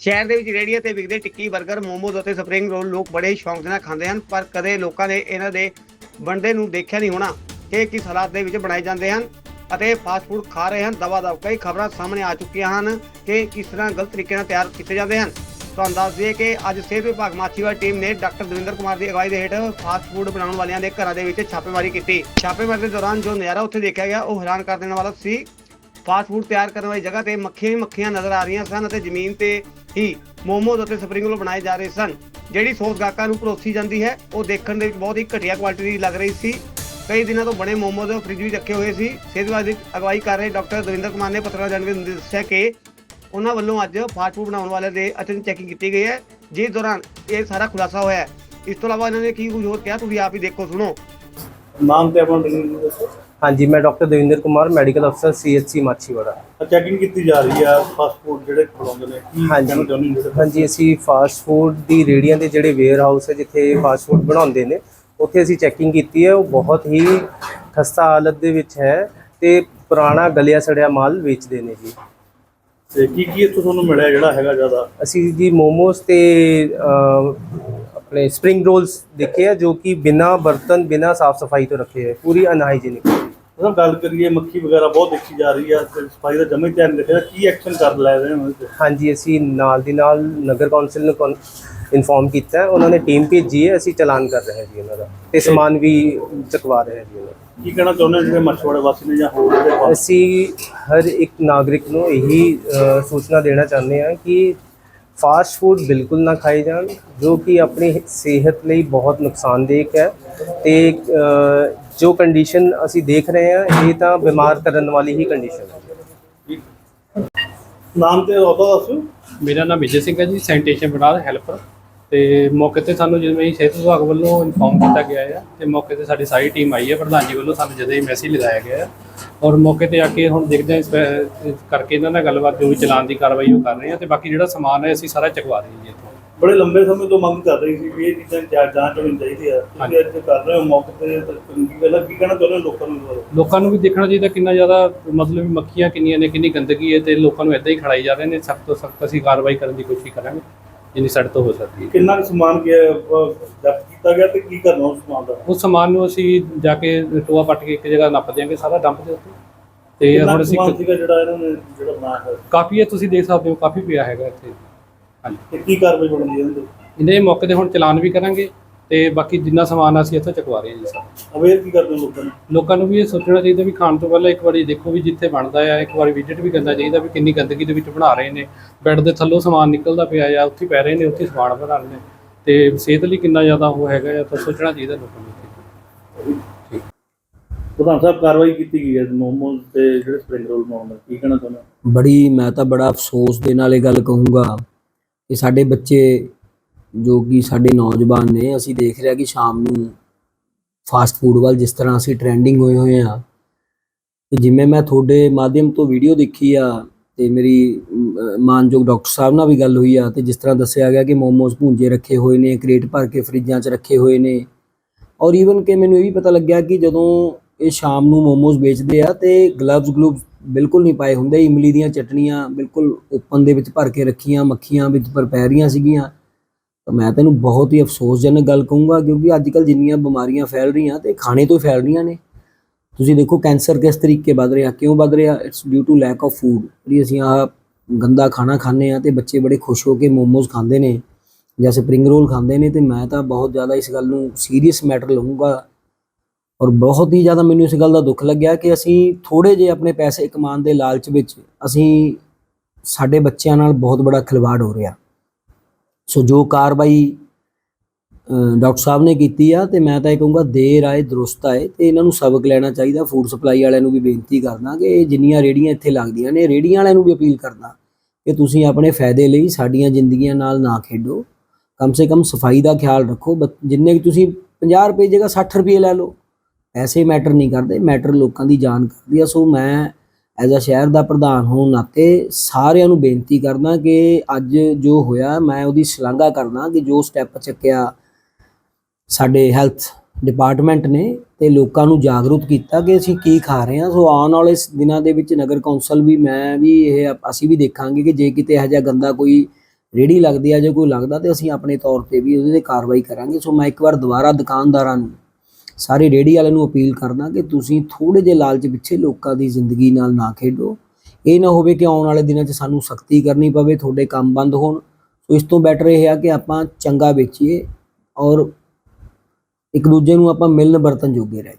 ਸ਼ਹਿਰ ਦੇ ਵਿੱਚ ਰੇਹੜੀਆਂ ਤੇ ਵਿਕਦੇ ਟਿੱਕੀ 버ਗਰ ਮੋਮੋਜ਼ ਅਤੇ ਸਪਰਿੰਗ ਰੋਲ ਲੋਕ ਬੜੇ ਸ਼ੌਂਕ ਦੇ ਨਾਲ ਖਾਂਦੇ ਹਨ, ਪਰ ਕਦੇ ਲੋਕਾਂ ਨੇ ਇਹਨਾਂ ਦੇ ਬਣਦੇ ਨੂੰ ਦੇਖਿਆ ਨਹੀਂ ਹੋਣਾ ਕਿ ਕਿਸ ਹਾਲਾਤ ਦੇ ਵਿੱਚ ਬਣਾਏ ਜਾਂਦੇ ਹਨ ਅਤੇ ਫਾਸਟ ਫੂਡ ਖਾ ਰਹੇ ਹਨ। ਦਵਾ ਦਵ ਕਈ ਖਬਰਾਂ ਸਾਹਮਣੇ ਆ ਚੁੱਕੀਆਂ ਹਨ ਕਿ ਕਿਸ ਤਰ੍ਹਾਂ ਗਲਤ ਤਰੀਕੇ ਨਾਲ ਤਿਆਰ ਕੀਤੇ ਜਾਂਦੇ ਹਨ। ਤੁਹਾਨੂੰ ਦੱਸ ਦਈਏ ਕਿ ਅੱਜ ਸਿਹਤ ਵਿਭਾਗ ਮਾਛੀਵਾੜਾ ਟੀਮ ਨੇ ਡਾਕਟਰ ਦਵਿੰਦਰ ਕੁਮਾਰ ਦੀ ਅਗਵਾਈ ਦੇ ਹੇਠ ਫਾਸਟ ਫੂਡ ਬਣਾਉਣ ਵਾਲਿਆਂ ਦੇ ਘਰਾਂ ਦੇ ਵਿੱਚ ਛਾਪੇਮਾਰੀ ਕੀਤੀ। ਛਾਪੇਮਾਰੀ ਦੇ ਦੌਰਾਨ ਜੋ ਨਜ਼ਾਰਾ ਉੱਥੇ ਦੇਖਿਆ ਗਿਆ, ਉਹ ਹੈਰਾਨ ਕਰ ਦੇਣ ਵਾਲਾ ਸੀ। ਫਾਸਟ ਫੂਡ ਤਿਆਰ ਕਰਨ ਵਾਲੀ ਜਗ੍ਹਾ ਤੇ ਮੱਖੀਆਂ ਹੀ ਮੱਖੀਆਂ ਨਜ਼ਰ ਆ ਰਹੀਆਂ ਸਨ ਅਤੇ ਜ਼ਮੀਨ ਤੇ ਹੀ ਮੋਮੋਜ਼ ਅਤੇ ਸਪਰਿੰਗ ਰੋਲ ਬਣਾਏ ਜਾ ਰਹੇ ਸਨ। ਜਿਹੜੀ ਸੌਸ ਗਾਹਕਾਂ ਨੂੰ ਪਰੋਸੀ ਜਾਂਦੀ ਹੈ, ਉਹ ਦੇਖਣ ਦੇ ਵਿੱਚ ਬਹੁਤ ਹੀ ਘਟੀਆ ਕੁਆਲਿਟੀ ਦੀ ਲੱਗ ਰਹੀ ਸੀ। ਕਈ ਦਿਨਾਂ ਤੋਂ ਬਣੇ ਮੋਮੋਜ਼ ਫ੍ਰਿਜ ਵਿੱਚ ਰੱਖੇ ਹੋਏ ਸੀ। ਸਿਹਤ ਵਿਭਾਗ ਦੀ ਅਗਵਾਈ ਕਰ ਰਹੇ ਡਾਕਟਰ ਦਵਿੰਦਰ ਕੁਮਾਰ ਨੇ ਪੱਤਰਕਾਰ ਜਾਣਕਾਰੀ ਦਿੰਦੇ ਦੱਸਿਆ ਕਿ ਉਹਨਾਂ ਵੱਲੋਂ ਅੱਜ ਫਾਸਟ ਫੂਡ ਬਣਾਉਣ ਵਾਲੇ ਦੇ ਅਚਨ ਚੈਕਿੰਗ ਕੀਤੀ ਗਈ ਹੈ, ਜਿਸ ਦੌਰਾਨ ਇਹ ਸਾਰਾ ਖੁਲਾਸਾ ਹੋਇਆ ਹੈ। ਇਸ ਤੋਂ ਇਲਾਵਾ ਇਹਨਾਂ ਨੇ ਕੀ ਕੁਝ ਹੋਰ ਕਿਹਾ, ਤੁਸੀਂ ਆਪ ਹੀ ਦੇਖੋ, ਸੁਣੋ। ਨਾਮ ਤੇ ਆਪਣਾ ਦੱਸੋ। ਹਾਂਜੀ ਮੈਂ ਡਾਕਟਰ ਦਵਿੰਦਰ ਕੁਮਾਰ ਮੈਡੀਕਲ ਅਫਸਰ ਸੀਐਚਸੀ ਮਾਛੀਵਾੜਾ। ਚੈਕਿੰਗ ਕੀਤੀ ਜਾ ਰਹੀ ਆ ਫਾਸਟ ਫੂਡ ਜਿਹੜੇ ਖਵਾਉਂਦੇ ਨੇ ਕੀ ਹਾਂਜੀ। ਕਹਿਣਾ ਚਾਹੁੰਦੇ ਨੇ ਹਾਂਜੀ ਅਸੀਂ ਫਾਸਟ ਫੂਡ ਦੀ ਰੇੜੀਆਂ ਦੇ ਜਿਹੜੇ ਵੇਅਰ ਹਾਊਸ ਹੈ ਜਿੱਥੇ ਫਾਸਟ ਫੂਡ ਬਣਾਉਂਦੇ ਨੇ ਉੱਥੇ ਅਸੀਂ ਚੈਕਿੰਗ ਕੀਤੀ ਹੈ। ਉਹ ਬਹੁਤ ਹੀ ਖਸਤਾ ਹਾਲਤ ਦੇ ਵਿੱਚ ਹੈ ਤੇ ਪੁਰਾਣਾ ਗਲਿਆ ਸੜਿਆ ਮਾਲ ਵੇਚਦੇ ਨੇ ਜੀ। ਤੇ ਕੀ ਕੀ ਇੱਥੋਂ ਤੁਹਾਨੂੰ ਮਿਲਿਆ ਜਿਹੜਾ ਹੈਗਾ ਜ਼ਿਆਦਾ? ਅਸੀਂ ਜੀ ਮੋਮੋਸ ਤੇ ਆਪਣੇ ਸਪਰਿੰਗ ਰੋਲਸ ਦੇਖੇ ਆ ਜੋ ਕਿ ਬਿਨਾ ਬਰਤਨ ਬਿਨਾ ਸਾਫ਼ ਸਫ਼ਾਈ ਤੋਂ ਰੱਖੇ ਹੈ ਪੂਰੀ ਅਨਹਾਈਜੀਨਿਕ ਅਗਰ ਗੱਲ ਕਰੀਏ ਮੱਖੀ ਵਗੈਰਾ ਬਹੁਤ ਦੇਖੀ ਜਾ ਰਹੀ ਆ ਤੇ ਸਫ਼ਾਈ ਦਾ ਜਮੇ ਧਿਆਨ ਨਹੀਂ ਰੱਖਿਆ। ਕੀ ਐਕਸ਼ਨ ਕਰ ਲੈ ਰਹੇ ਹੋ? ਹਾਂਜੀ ਅਸੀਂ ਨਾਲ ਦੀ ਨਾਲ ਨਗਰ ਕੌਂਸਲ ਨੂੰ ਇਨਫੋਰਮ ਕੀਤਾ ਹੈ। ਉਹਨਾਂ ਨੇ ਟੀਮ ਭੇਜੀ ਹੈ ਅਸੀਂ ਚਲਾਨ ਕਰ ਰਹੇ ਹਾਂ ਜੀ ਉਹਨਾਂ ਦਾ। ਤੇ ਸਮਾਨ ਵੀ ਚੁਕਵਾ ਰਹੇ ਹਾਂ ਜੀ ਉਹਨਾਂ ਦਾ। ਕੀ ਕਹਿਣਾ ਚਾਹੁੰਦੇ ਜਿਹੜੇ ਮਛਵਾੜੇ ਵਾਸੀ ਨੇ ਜਾਂ ਹੋਰ ਜਿਹੜੇ ਅਸੀਂ ਹਰ ਇੱਕ ਨਾਗਰਿਕ ਨੂੰ ਇਹੀ ਸੂਚਨਾ ਦੇਣਾ ਚਾਹੁੰਦੇ ਹਾਂ ਕਿ ਫਾਸਟ ਫੂਡ ਬਿਲਕੁਲ ਨਾ ਖਾਏ ਜਾਣ ਜੋ ਕਿ ਆਪਣੀ ਸਿਹਤ ਲਈ ਬਹੁਤ ਨੁਕਸਾਨਦੇਹ ਹੈ। ਤੇ ਜੋ ਕੰਡੀਸ਼ਨ ਅਸੀਂ ਦੇਖ ਰਹੇ ਹਾਂ ਇਹ ਤਾਂ ਬਿਮਾਰ ਕਰਨ ਵਾਲੀ ਹੀ ਕੰਡੀਸ਼ਨ ਹੈ। ਨਾਮ ਤੇ ਉਹਦਾ ਦੱਸੋ। ਮੇਰਾ ਨਾਮ ਵਿਜੇ ਸਿੰਘ ਹੈ ਜੀ ਸੈਨੀਟੇਸ਼ਨ ਵਿਭਾਗ ਹੈਲਪਰ ਤੇ ਮੌਕੇ ਤੇ ਸਾਨੂੰ ਜਿਵੇਂ ਹੀ ਸਿਹਤ ਵਿਭਾਗ ਵੱਲੋਂ ਇਨਫੋਰਮ ਕੀਤਾ ਗਿਆ ਹੈ ਤੇ ਮੌਕੇ ਤੇ ਸਾਡੀ ਸਾਰੀ ਟੀਮ ਆਈ ਹੈ ਪ੍ਰਧਾਨ ਜੀ ਵੱਲੋਂ ਸਾਨੂੰ ਜਦੋਂ ਹੀ ਮੈਸੇਜ ਲਗਾਇਆ ਗਿਆ ਹੈ ਔਰ ਮੌਕੇ ਤੇ ਆ ਕੇ ਹੁਣ ਦੇਖਦੇ ਹਾਂ ਕਰਕੇ ਇਹਨਾਂ ਨਾਲ ਗੱਲਬਾਤ ਜੋ ਵੀ ਚਲਾਨ ਦੀ ਕਾਰਵਾਈ ਉਹ ਕਰ ਰਹੇ ਹਾਂ ਤੇ ਬਾਕੀ ਜਿਹੜਾ ਸਮਾਨ ਹੈ ਅਸੀਂ ਸਾਰਾ ਚੁਕਵਾ ਜੀ ਇੱਥੋਂ। ਬੜੇ ਲੰਬੇ ਸਮੇਂ ਤੋਂ ਮੰਗ ਕਰ ਰਹੀ ਸੀ ਵੀ ਇਹ ਚੀਜ਼ਾਂ ਦੀ ਜਾਂਚ ਹੋਣੀ ਚਾਹੀਦੀ ਆ। ਤੁਸੀਂ ਅੱਜ ਕਰ ਰਹੇ ਹੋ ਮੌਕੇ ਤੇ ਚੰਗੀ ਗੱਲ ਕੀ ਕਹਿਣਾ ਚਾਹੁੰਦੇ ਹੋ ਲੋਕਾਂ ਨੂੰ? ਲੋਕਾਂ ਨੂੰ ਵੀ ਦੇਖਣਾ ਚਾਹੀਦਾ ਕਿੰਨਾ ਜ਼ਿਆਦਾ ਮਤਲਬ ਮੱਖੀਆਂ ਕਿੰਨੀਆਂ ਨੇ ਕਿੰਨੀ ਗੰਦਗੀ ਹੈ ਤੇ ਲੋਕਾਂ ਨੂੰ ਇਦਾਂ ਹੀ ਖੜਾਈ ਜਾ ਰਹੇ ਨੇ। ਸਖਤ ਤੋਂ ਸਖਤ ਅਸੀਂ ਕਾਰਵਾਈ ਕਰਨ ਦੀ ਕੋਸ਼ਿਸ਼ ਕਰਾਂਗੇ ਜਿੰਨੀ ਸਾਡੇ ਤੋਂ ਹੋ ਸਕਦੀ ਹੈ। ਕਿੰਨਾ ਕੁ ਸਮਾਨ ਗਿਆ ਜ਼ਬਤ ਕੀਤਾ ਗਿਆ ਤੇ ਕੀ ਕਰਨਾ ਉਸ ਸਮਾਨ ਦਾ? ਉਸ ਸਮਾਨ ਨੂੰ ਅਸੀਂ ਜਾ ਕੇ ਟੋਆ ਪੱਟ ਕੇ ਇੱਕ ਜਗ੍ਹਾ ਨੱਪ ਦਿਆਂਗੇ ਸਾਰਾ ਡੰਪ ਦੇ ਉੱਤੇ। ਤੇ ਹੁਣ ਕੁ ਅਸੀਂ ਜਿਹੜਾ ਇਹਨਾਂ ਨੇ ਜਿਹੜਾ ਬਣਾਇਆ ਕਾਫੀ ਹੈ ਤੁਸੀਂ ਦੇਖ ਸਕਦੇ ਹੋ ਕਾਫੀ ਪਿਆ ਹੈਗਾ ਇੱਥੇ। ਹਾਂਜੀ। ਤੇ ਕੀ ਕਾਰਵਾਈ ਬਣਦੀ ਹੈ ਇਹਦੇ ਤੇ? ਇਹਦੇ ਮੌਕੇ ਤੇ ਹੁਣ ਚਲਾਨ ਵੀ ਕਰਾਂਗੇ ਤੇ ਬਾਕੀ ਜਿੰਨਾ ਸਮਾਨ ਅਸੀਂ ਇੱਥੋਂ ਚੁਕਵਾ ਰਹੇ ਹਾਂ ਜੀ ਸਾਰਾ। ਅਵੇਅਰ ਕੀ ਕਰਦੇ ਹੋ ਲੋਕਾਂ ਨੂੰ? ਲੋਕਾਂ ਨੂੰ ਵੀ ਇਹ ਸੋਚਣਾ ਚਾਹੀਦਾ ਵੀ ਖਾਣ ਤੋਂ ਪਹਿਲਾਂ ਇੱਕ ਵਾਰੀ ਦੇਖੋ ਵੀ ਜਿੱਥੇ ਬਣਦਾ ਆ ਇੱਕ ਵਾਰੀ ਵਿਜ਼ਿਟ ਵੀ ਕਰਨਾ ਚਾਹੀਦਾ ਵੀ ਕਿੰਨੀ ਗੰਦਗੀ ਦੇ ਵਿੱਚ ਬਣਾ ਰਹੇ ਨੇ। ਬੈੱਡ ਦੇ ਥੱਲੋਂ ਸਮਾਨ ਨਿਕਲਦਾ ਪਿਆ ਆ ਉੱਥੇ ਪੈ ਰਹੇ ਨੇ ਉੱਥੇ ਸਮਾਨ ਬਣਾ ਰਹੇ ਨੇ। ਤੇ ਸਿਹਤ ਲਈ ਕਿੰਨਾ ਜ਼ਿਆਦਾ ਉਹ ਹੈਗਾ ਆ ਤਾਂ ਸੋਚਣਾ ਚਾਹੀਦਾ ਲੋਕਾਂ ਨੂੰ। ਪ੍ਰਧਾਨ ਸਾਹਿਬ ਕਾਰਵਾਈ ਕੀਤੀ ਗਈ ਹੈ ਮੋਮੋਸ ਤੇ ਜਿਹੜੇ ਸਪਰਿੰਗ ਰੋਲ ਦਾ ਕੀ ਕਹਿਣਾ ਚਾਹੁੰਦੇ? ਬੜੀ ਮੈਂ ਤਾਂ ਬੜਾ ਅਫਸੋਸ ਦੇ ਨਾਲ ਇਹ ਗੱਲ ਕਹੂੰਗਾ। ਕਿ ਸਾਡੇ ਬੱਚੇ ਜੋ ਕਿ ਸਾਡੇ ਨੌਜਵਾਨ ਨੇ, ਅਸੀਂ ਦੇਖ ਰਿਹਾ ਕਿ ਸ਼ਾਮ ਨੂੰ ਫਾਸਟ ਫੂਡ ਵੱਲ ਜਿਸ ਤਰ੍ਹਾਂ ਅਸੀਂ ਟ੍ਰੈਂਡਿੰਗ ਹੋਏ ਹੋਏ ਆ ਤੇ ਜਿਵੇਂ ਮੈਂ ਤੁਹਾਡੇ ਮਾਧਿਅਮ ਤੋਂ ਵੀਡੀਓ ਦੇਖੀ ਆ ਤੇ ਮੇਰੀ ਮਾਨਯੋਗ ਡਾਕਟਰ ਸਾਹਿਬ ਨਾਲ ਵੀ ਗੱਲ ਹੋਈ ਆ ਤੇ ਜਿਸ ਤਰ੍ਹਾਂ ਦੱਸਿਆ ਗਿਆ ਕਿ ਮੋਮੋਸ ਭੁੰਜੇ ਰੱਖੇ ਹੋਏ ਨੇ ਕ੍ਰੇਟ ਭਰ ਕੇ ਫਰਿੱਜਾਂ 'ਚ ਰੱਖੇ ਹੋਏ ਨੇ। ਔਰ ਈਵਨ ਕਿ ਮੈਨੂੰ ਇਹ ਵੀ ਪਤਾ ਲੱਗਿਆ ਕਿ ਜਦੋਂ ਇਹ ਸ਼ਾਮ ਨੂੰ ਮੋਮੋਸ ਵੇਚਦੇ ਆ ਤੇ ਗਲਵਜ਼ ਗਲੂਵਜ਼ ਬਿਲਕੁਲ ਨਹੀਂ ਪਾਏ ਹੁੰਦੇ। ਇਮਲੀ ਦੀਆਂ ਚਟਣੀਆਂ ਬਿਲਕੁਲ ਓਪਨ ਦੇ ਵਿੱਚ ਭਰ ਕੇ ਰੱਖੀਆਂ, ਮੱਖੀਆਂ ਵਿੱਚ ਪਰ ਪੈ ਰਹੀਆਂ ਸੀਗੀਆਂ। ਤਾਂ ਮੈਂ ਤੈਨੂੰ ਬਹੁਤ ਹੀ ਅਫਸੋਸਜਨਕ ਗੱਲ ਕਹੂੰਗਾ ਕਿਉਂਕਿ ਅੱਜ ਕੱਲ ਜਿੰਨੀਆਂ ਬਿਮਾਰੀਆਂ ਫੈਲ ਰਹੀਆਂ ਤੇ ਖਾਣੇ ਤੋਂ ਹੀ ਫੈਲ ਰਹੀਆਂ ਨੇ। ਤੁਸੀਂ ਦੇਖੋ ਕੈਂਸਰ ਕਿਸ ਤਰੀਕੇ ਵੱਧ ਰਿਹਾ, ਕਿਉਂ ਵੱਧ ਰਿਹਾ? It's due to lack of food ਜਿਹੜੀ ਅਸੀਂ ਆ ਗੰਦਾ ਖਾਣਾ ਖਾਂਦੇ ਆ ਤੇ ਬੱਚੇ ਬੜੇ ਖੁਸ਼ ਹੋ ਕੇ ਮੋਮੋਸ ਖਾਂਦੇ ਨੇ ਜਾਂ ਸਪਰਿੰਗ ਰੋਲ ਖਾਂਦੇ ਨੇ ਤੇ ਮੈਂ ਤਾਂ ਬਹੁਤ ਜ਼ਿਆਦਾ ਇਸ ਗੱਲ ਨੂੰ ਸੀਰੀਅਸ ਮੈਟਰ ਲਵਾਂਗਾ ਔਰ ਬਹੁਤ ਹੀ ਜ਼ਿਆਦਾ ਮੈਨੂੰ ਇਸ ਗੱਲ ਦਾ ਦੁੱਖ ਲੱਗਿਆ ਕਿ ਅਸੀਂ ਥੋੜੇ ਜਿਹੇ ਆਪਣੇ ਪੈਸੇ ਕਮਾਉਣ ਦੇ ਲਾਲਚ ਵਿੱਚ ਅਸੀਂ ਸਾਡੇ ਬੱਚਿਆਂ ਨਾਲ ਬਹੁਤ ਬੜਾ ਖਿਲਵਾੜ ਹੋ ਰਿਹਾ। ਸੋ ਜੋ ਕਾਰਵਾਈ ਡਾਕਟਰ ਸਾਹਿਬ ਨੇ ਕੀਤੀ ਆ ਤੇ ਮੈਂ ਤਾਂ ਇਹ ਕਹੂੰਗਾ ਦੇਰ ਆਏ ਦਰੁਸਤ ਆਏ ਤੇ ਇਹਨਾਂ ਨੂੰ ਸਬਕ ਲੈਣਾ ਚਾਹੀਦਾ। ਫੂਡ ਸਪਲਾਈ ਵਾਲਿਆਂ ਨੂੰ ਵੀ ਬੇਨਤੀ ਕਰਦਾ ਕਿ ਇਹ ਜਿੰਨੀਆਂ ਰੇੜੀਆਂ ਇੱਥੇ ਲੱਗਦੀਆਂ ਨੇ ਰੇੜੀਆਂ ਵਾਲਿਆਂ ਨੂੰ ਵੀ ਅਪੀਲ ਕਰਦਾ ਕਿ ਤੁਸੀਂ ਆਪਣੇ ਫਾਇਦੇ ਲਈ ਸਾਡੀਆਂ ਜ਼ਿੰਦਗੀਆਂ ਨਾਲ ਨਾ ਖੇਡੋ। ਕਮ ਸੇ ਕਮ ਸਫ਼ਾਈ ਦਾ ਖਿਆਲ ਰੱਖੋ ਬ- ਜਿੰਨੇ ਕਿ ਤੁਸੀਂ 50 ਰੁਪਏ ਜਗ੍ਹਾ 60 ਰੁਪਏ ਲੈ ਲਓ। ਪੈਸੇ ਮੈਟਰ ਨਹੀਂ ਕਰਦੇ, ਮੈਟਰ ਲੋਕਾਂ ਦੀ ਜਾਨ ਕਰਦੀ ਆ। ਸੋ ਮੈਂ ਐਜ਼ ਅ ਸ਼ਹਿਰ ਦਾ ਪ੍ਰਧਾਨ ਹੋਣ ਨਾਤੇ ਸਾਰਿਆਂ ਨੂੰ ਬੇਨਤੀ ਕਰਦਾ ਕਿ ਅੱਜ ਜੋ ਹੋਇਆ, ਮੈਂ ਉਹਦੀ ਸ਼ਲਾਘਾ ਕਰਦਾ ਕਿ ਜੋ ਸਟੈਪ ਚੱਕਿਆ ਸਾਡੇ ਹੈਲਥ ਡਿਪਾਰਟਮੈਂਟ ਨੇ ਤੇ ਲੋਕਾਂ ਨੂੰ ਜਾਗਰੂਕ ਕੀਤਾ ਕਿ ਅਸੀਂ ਕੀ ਖਾ ਰਹੇ ਹਾਂ। ਸੋ ਆਉਣ ਵਾਲੇ ਦਿਨਾਂ ਦੇ ਵਿੱਚ ਨਗਰ ਕੌਂਸਲ ਵੀ, ਮੈਂ ਵੀ ਇਹ ਅਸੀਂ ਵੀ ਦੇਖਾਂਗੇ ਕਿ ਜੇ ਕਿਤੇ ਇਹੋ ਜਿਹਾ ਗੰਦਾ ਕੋਈ ਰੇੜੀ ਲੱਗਦੀ ਆ ਜੇ ਕੋਈ ਲੱਗਦਾ ਤੇ ਅਸੀਂ ਆਪਣੇ ਤੌਰ ਤੇ ਵੀ ਉਹਦੇ ਤੇ ਕਾਰਵਾਈ ਕਰਾਂਗੇ। ਸੋ ਮੈਂ ਇੱਕ ਵਾਰ ਦੁਬਾਰਾ ਦੁਕਾਨਦਾਰਾਂ ਨੂੰ ਸਾਰੇ ਰੇੜੀ ਵਾਲਿਆਂ ਨੂੰ ਅਪੀਲ ਕਰਦਾ ਕਿ ਤੁਸੀਂ ਥੋੜੇ ਜਿਹੇ ਲਾਲਚ ਪਿੱਛੇ ਲੋਕਾਂ ਦੀ ਜ਼ਿੰਦਗੀ ਨਾਲ ਨਾ ਖੇਡੋ। ਇਹ ਨਾ ਹੋਵੇ ਕਿ ਆਉਣ ਵਾਲੇ ਦਿਨਾਂ 'ਚ ਸਾਨੂੰ ਸਖਤੀ ਕਰਨੀ ਪਵੇ, ਤੁਹਾਡੇ ਕੰਮ ਬੰਦ ਹੋਣ। ਸੋ ਇਸ ਤੋਂ ਬੈਟਰ ਇਹ ਆ ਕਿ ਆਪਾਂ ਚੰਗਾ ਵੇਚੀਏ ਔਰ ਇੱਕ ਦੂਜੇ ਨੂੰ ਆਪਾਂ ਮਿਲਣ ਵਰਤਨ ਜੋਗੇ ਰਹਿ